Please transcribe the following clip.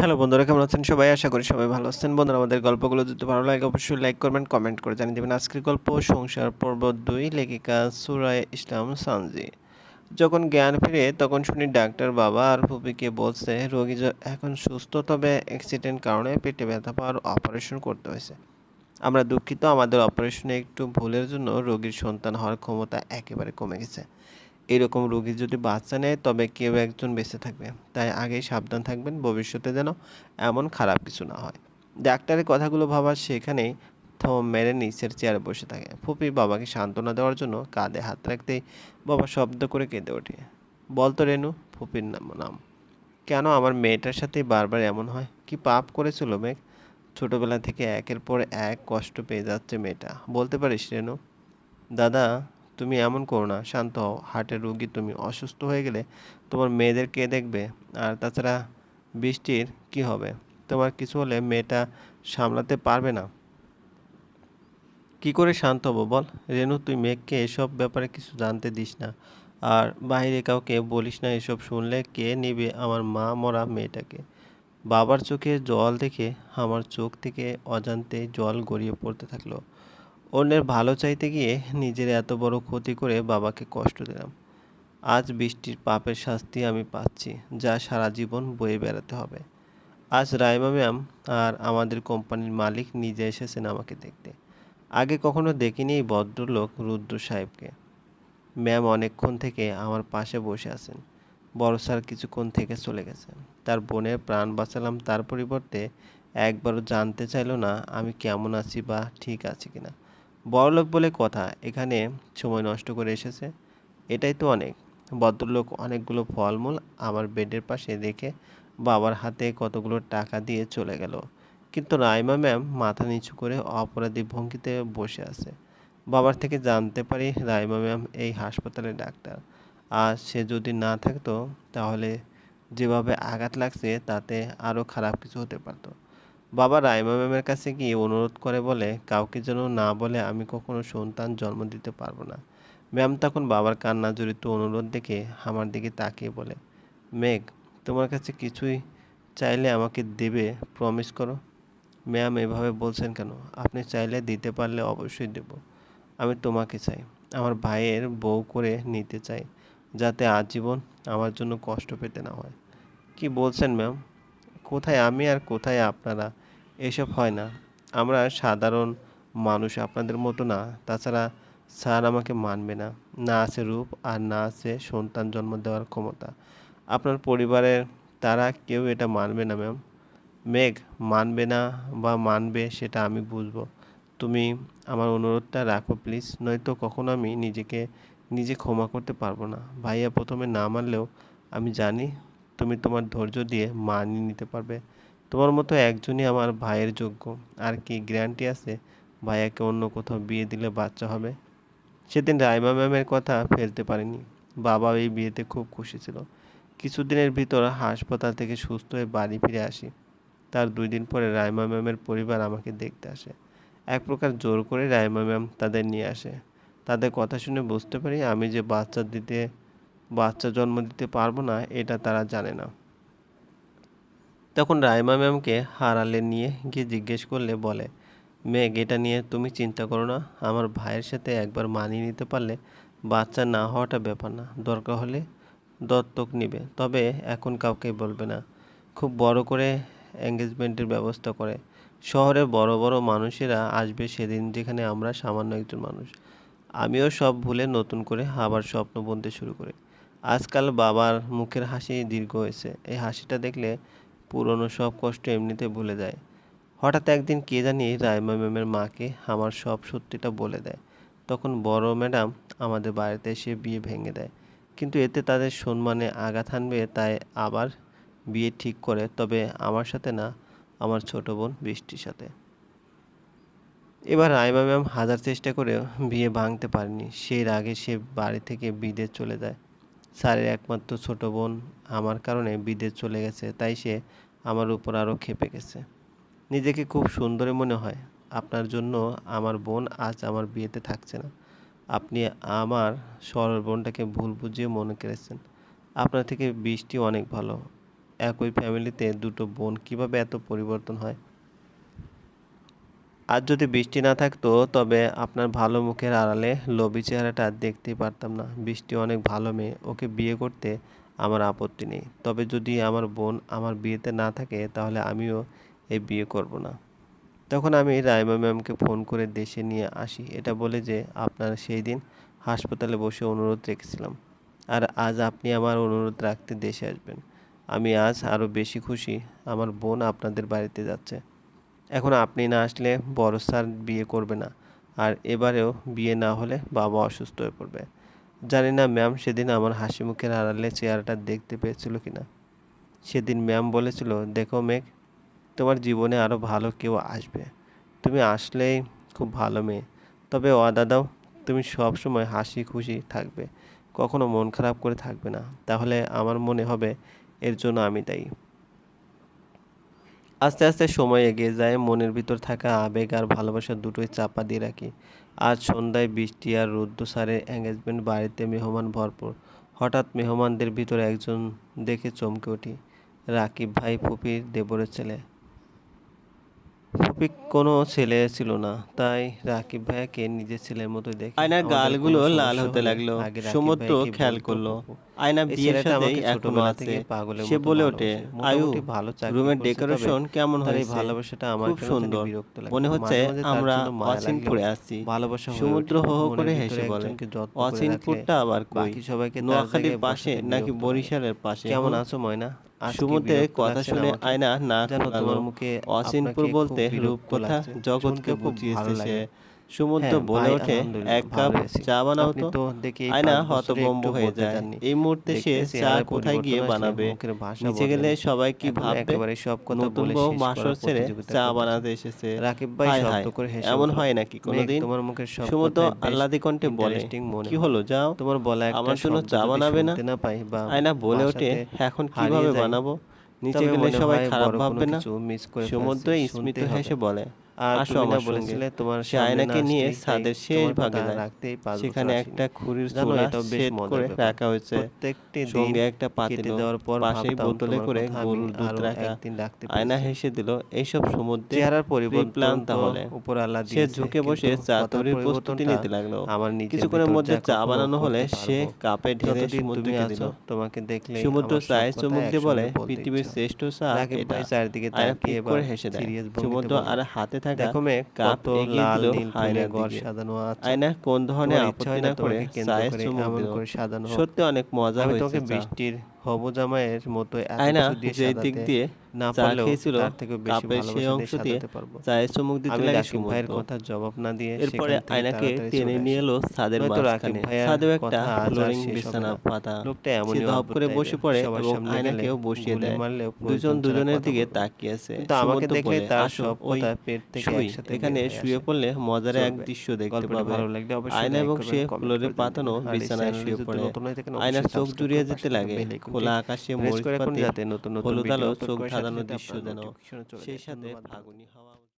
Hello বন্ধুরা, কেমন আছেন সবাই? আশা করি সবাই ভালো আছেন। বন্ধুরা, আমাদের গল্পগুলো যদি ভালো লাগে, অবশ্যই লাইক করবেন কমেন্ট করে জানিয়ে দেবেন। আজকের গল্প সংসার পর্ব দুই, লেখিকা সুরায় ইসলাম সানজি। যখন জ্ঞান ফিরে, তখন শুনি ডাক্তার বাবা আর ফুপিকে বলছে, রোগী এখন সুস্থ, তবে অ্যাক্সিডেন্ট কারণে পেটে ব্যথা পাওয়ার অপারেশন করতে হয়েছে। আমরা দুঃখিত, আমাদের অপারেশনে একটু ভুলের জন্য রোগীর সন্তান হওয়ার ক্ষমতা একেবারে কমে গেছে। এরকম রোগী যদি বাচ্চা নেয়, তবে কেউ একজন বেঁচে থাকবে। তাই আগেই সাবধান থাকবেন, ভবিষ্যতে যেন এমন খারাপ কিছু না হয়। ডাক্তারের কথাগুলো ভাবার সেখানেই থম মেরে নিচের চেয়ারে বসে থাকে। ফুপি বাবাকে সান্ত্বনা দেওয়ার জন্য কাঁধে হাত রাখতেই বাবা শব্দ করে কেঁদে ওঠে। বলতো রেনু, ফুপির নাম নাম। কেন আমার মেয়েটার সাথে বারবার এমন হয়? কি পাপ করেছিল মেঘ? ছোটবেলা থেকে একের পর এক কষ্ট পেয়ে যাচ্ছে মেয়েটা। বলতে পারিস রেনু? দাদা তুমি এমন করো না, শান্ত হও। হার্টের রোগী তুমি অসুস্থ হয়ে গেলে তোমার মেয়েদের কে দেখবে? আর তাছাড়া বৃষ্টির কি হবে? তোমার কিছু হলে মেয়েটা সামলাতে পারবে না। কি করে শান্ত হব বল? রেনু, তুই মেঘকে এসব ব্যাপারে কিছু জানতে দিস না। আর বাইরে কাউকে বলিস না, এসব শুনলে কে নিবে আমার মা মরা মেয়েটাকে? বাবার চোখে জল দেখে আমার চোখ থেকে অজান্তে জল গড়িয়ে পড়তে থাকল। অন্যের ভালো চাইতে গিয়ে নিজের এত বড় ক্ষতি করে বাবাকে কষ্ট দিলাম। আজ বৃষ্টির পাপের শাস্তি আমি পাচ্ছি, যা সারা জীবন বয়ে বেড়াতে হবে। আজ রাইমা ম্যাম আর আমাদের কোম্পানির মালিক নিজে এসেছেন আমাকে দেখতে। আগে কখনো দেখিনি এই ভদ্রলোক রুদ্র সাহেবকে। ম্যাম অনেকক্ষণ থেকে আমার পাশে বসে আছেন। বড় স্যার কিছুক্ষণ থেকে চলে গেছেন। তার বোনের প্রাণ বাঁচালাম তার পরিবর্তে একবারও জানতে চাইলো না আমি কেমন আছি বা ঠিক আছি কিনা। বড়লোক বলে কথা এখানে সময় নষ্ট করে এসেছে। এটাই তো অনেক। ভদ্রলোক অনেকগুলো ফলমূল আমার বেডের পাশে রেখে বাবার হাতে কতগুলো টাকা দিয়ে চলে গেল। কিন্তু রাইমা ম্যাম মাথা নিচু করে অপরাধী ভঙ্গিতে বসে আছে। বাবার থেকে জানতে পারি রাইমা ম্যাম এই হাসপাতালের ডাক্তার। আর সে যদি না থাকতো তাহলে যেভাবে আঘাত লাগছে তাতে আরও খারাপ কিছু হতে পারতো। বাবা রাইমা ম্যামের কাছে গিয়ে অনুরোধ করে বলে, কাউকে যেন না বলে আমি কখনো সন্তান জন্ম দিতে পারব না। ম্যাম তখন বাবার কান্না জড়িত অনুরোধ দেখে আমার দিকে তাকিয়ে বলে, মেঘ, তোমার কাছে কিছুই চাইলে আমাকে দেবে প্রমিস করো? ম্যাম এভাবে বলছেন কেন? আপনি চাইলে দিতে পারলে অবশ্যই দেব। আমি তোমাকে চাই, আমার ভাইয়ের বউ করে নিতে চাই, যাতে আজীবন আমার জন্য কষ্ট পেতে না হয়। কি বলছেন ম্যাম? কোথায় আমি আর কোথায় আপনারা? এসব হয় না। আমরা সাধারণ মানুষ, আপনাদের মতো না। তাছাড়া স্যার আমাকে মানবে না। না আছে রূপ আর না আছে সন্তান জন্ম দেওয়ার ক্ষমতা। আপনার পরিবারের তারা কেউ এটা মানবে না, ম্যাম। মেঘ, মানবে না বা মানবে সেটা আমি বুঝব। তুমি আমার অনুরোধটা রাখো, প্লিজ। নয়তো কখনো আমি নিজেকে, নিজে ক্ষমা করতে পারব না। ভাইয়া প্রথমে না মানলেও আমি জানি তুমি তোমার ধৈর্য দিয়ে মানিয়ে নিতে পারবে। তোমার মতো একজনই আমার ভাইয়ের যোগ্য। আর কি গ্যারান্টি আছে? ভাইয়াকে অন্য কোথাও বিয়ে দিলে বাচ্চা হবে? সেদিন রাইমা ম্যামের কথা ফেলতে পারিনি। বাবা এই বিয়েতে খুব খুশি ছিল। কিছুদিনের ভিতর হাসপাতাল থেকে সুস্থ হয়ে বাড়ি ফিরে আসি। তার দুই দিন পরে রাইমা ম্যামের পরিবার আমাকে দেখতে আসে। এক প্রকার জোর করে রাইমা ম্যাম তাদের নিয়ে আসে। তাদের কথা শুনে বুঝতে পারি আমি যে বাচ্চা দিতে বাচ্চা জন্ম দিতে পারব না, এটা তারা জানে না। তখন রাইমা ম্যামকে হারালে নিয়ে গিয়ে জিজ্ঞেস করলে বলে, মেঘ, এটা নিয়ে তুমি চিন্তা করো না, আমার ভাইয়ের সাথে একবার মানিয়ে নিতে পারলে বাচ্চা না হওয়াটা ব্যাপার না, দরকার হলে দত্তক নিবে, তবে এখন কাউকে বলবে না। খুব বড় করে এঙ্গেজমেন্টের ব্যবস্থা করে। শহরের বড় বড় মানুষেরা আসবে সেদিন যেখানে আমরা সামান্য একজন মানুষ। আমিও সব ভুলে নতুন করে আবার স্বপ্ন বুনতে শুরু করি। আজকাল বাবার মুখের হাসি দীর্ঘ হয়েছে। এই হাসিটা দেখলে পুরনো সব কষ্ট এমনিতে ভুলে যায়। হঠাৎ একদিন কে জানি রাইমা ম্যামের মাকে আমার সব সত্যিটা বলে দেয়। তখন বড় ম্যাডাম আমাদের বাড়িতে এসে বিয়ে ভেঙে দেয়। কিন্তু এতে তাদের সম্মানে আঘাত হানবে তাই আবার বিয়ে ঠিক করে, তবে আমার সাথে না, আমার ছোট বোন বৃষ্টির সাথে। এবার রাইমা ম্যাম হাজার চেষ্টা করেও বিয়ে ভাঙতে পারেনি। সেই রাগে সে বাড়ি থেকে বিদেশ চলে যায়। স্যারের একমাত্র ছোট বোন আমার কারণে বিদেশ চলে গেছে, তাই সে আমার উপর আরও ক্ষেপে গেছে। নিজেকে খুব সুন্দরী মনে হয়। আপনার জন্য আমার বোন আজ আমার বিয়েতে থাকছে না। আপনি আমার সরল বোনটাকে ভুল বুঝিয়ে মনে করেছেন। আপনার থেকে বৃষ্টি অনেক ভালো। একই ফ্যামিলিতে দুটো বোন কীভাবে এত পরিবর্তন হয়? আজ যদি বৃষ্টি না থাকতো, তবে আপনার ভালো মুখের আড়ালে লোভী চেহারাটা দেখতেই পারতাম না। বৃষ্টি অনেক ভালো মেয়ে, ওকে বিয়ে করতে আমার আপত্তি নেই। তবে যদি আমার বোন আমার বিয়েতে না থাকে, তাহলে আমিও এই বিয়ে করব না। তখন আমি রাইমা ম্যামকে ফোন করে দেশে নিয়ে আসি। এটা বলে যে, আপনার সেই দিন হাসপাতালে বসে অনুরোধ রেখেছিলাম। আর আজ আপনি আমার অনুরোধ রাখতে দেশে আসবেন। আমি আজ আরও বেশি খুশি। আমার বোন আপনাদের বাড়িতে যাচ্ছে। এখন আপনি না আসলে বড় স্যার বিয়ে করবে না। আর এবারেও বিয়ে না হলে বাবা অসুস্থ হয়ে পড়বে। জানি না ম্যাম সেদিন আমার হাসি মুখের আড়ালে চেহারাটা দেখতে পেয়েছিল কি না সেদিন ম্যাম বলেছিল, দেখো মেঘ, তোমার জীবনে আরও ভালো কেউ আসবে। তুমি আসলেই খুব ভালো মেয়ে। তবে ওয়াদা দাও তুমি সব সময় হাসি খুশি থাকবে। কখনো মন খারাপ করে থাকবে না। তাহলে আমার মনে হবে এর জন্য আমি দায়ী। আস্তে আস্তে সময় এগিয়ে যায় মনের ভিতর থাকা আবেগ আর ভালোবাসা দুটোই চাপা দিয়ে রাখি। আজ সন্ধ্যায় বৃষ্টি আর রুদ্র স্যারের এঙ্গেজমেন্ট বাড়িতে মেহমান ভরপুর। হঠাৎ মেহমানদের ভিতরে একজন দেখে চমকে উঠি। রাকিব ভাই ফুপির দেবরের ছেলে। ফুপি কোনো ছেলে ছিল না তাই রাকিব ভাইয়াকে নিজের ছেলের মতোই দেখে আয়নার গালগুলো লাল হতে লাগল। সমুদ্র খেয়াল করল। আয়না বিয়ের সাথে এখনও আছে। সে বলে ওঠে আয়ু ভালো রুমের ডেকোরেশন কেমন হয়েছে? ভালোবাসাটা আমার খুব সুন্দর। মনে হচ্ছে আমরা অচিনপুরে আছি। ভালোবাসা সমুদ্র। হো হো করে হেসে বলে। অচিনপুরটা আবার কই? বাকি সবাইকে নোয়াখালীর পাশে নাকি বরিশালের পাশে? কেমন আছো ময়না? কি কথা শুনে আয়না না জানো তোমার মুখে অচিনপুর বলতে রূপকথা লাগছে। জগৎকে বুঝিয়েছে সে। সমুদ্র হ্যাঁ, বলে ওঠে এক কাপ চা বানাও তো। তো দেখি আয়না হতভম্ব হয়ে যায়। এই মুহূর্তে সে চা কোথায় গিয়ে বানাবে? নিচে গেলে সবাই কি ভাববে? সব কথা বলে বাসর ছেড়ে চা বানাতে এসেছে। রাকিব ভাই শব্দ করে হেসে এমন হয় নাকি "মেঘ, কোনোদিন? তোমার মুখের সব বেশ আহ্লাদি কণ্ঠে বলে কি হলো যাও? তোমার বলা একটা আমার জন্য চা বানাবে না? আয়না বলে ওঠে এখন কীভাবে বানাবো? নিচে গেলে সবাই খারাপ ভাববে না। সমুদ্র স্মিত হেসে বলে আর তুমি না বলেছিলে তোমার সে আয়নাকে নিয়ে ছাদের শেষ ভাগে রাখতেই সেখানে একটা খুরির সেট করে রাখা হয়েছে। প্রত্যেকটি সঙ্গে একটা পাতিল দেওয়ার পর পাশেই বোতলে করে গরুর দুধ রাখা। আয়না হেসে দিল এইসব সমুদ্রে চেহারার পরিবর্তন তাহলে উপর আল্লাহ সে ঝুঁকে বসে চা তৈরির প্রস্তুতি নিতে লাগল। আমার কিছুক্ষণের মধ্যে চা বানানো হলে সে কাপে ঢেলে সমুদ্রকে দিল। তোমাকে দেখলে সমুদ্র কথা দিয়ে বলে পৃথিবীর শ্রেষ্ঠ চা এটা। চারিদিকে তাকিয়ে হেসে দেয়। সমুদ্র আর হাতে থাকা কাপ কত এগিয়ে লাল দিল নীল ফুলে ঘর। সাজানো আছে। আয়না কোন ধরনের আপত্তি হয় না করে কেন্দ্র করে দিল। সাজানো সত্যি অনেক মজা হয়েছে বৃষ্টির হবু জামাইয়ের মতো আয়না কিছু দিক দিয়ে না পারলেও তার থেকে বেশি ভালোবাসা অংশ দিয়ে দিয়ে সাজাতে পারব। চায়ের চুমুক দিতে লাগে রাকিব ভাইয়ের কথা জবাব না দিয়ে এরপরে আয়নাকে টেনে নিয়ে এলো ছাদের মাঝখানে। ভাইয়ার একটা কথা আজ আর ফ্লোরিং বিছানা পাতা। লোকটা এমনই ধপ করে বসে পড়ে এবং আয়নাকেও বসিয়ে দেয়। দুজন দুজনের দিকে বলবে। তাকিয়ে আছে। কিন্তু আমাকে দেখলে তার সব কথা পেট থেকে একসাথে এখানে শুয়ে পড়লে মজার এক দৃশ্য দেখতে পাবে। আয়না এবং সে ফ্লোরে পাতানো বিছানায় শুয়ে পড়ে। আয়নার চোখ জুড়িয়ে যেতে লাগে। খোলা আকাশে মরিচ পাতে যাতে নতুন নতুন হলুদ আলো চোখ সাজানো ধাঁধানো দৃশ্য যেন সেই সাথে। ফাগুনি হাওয়া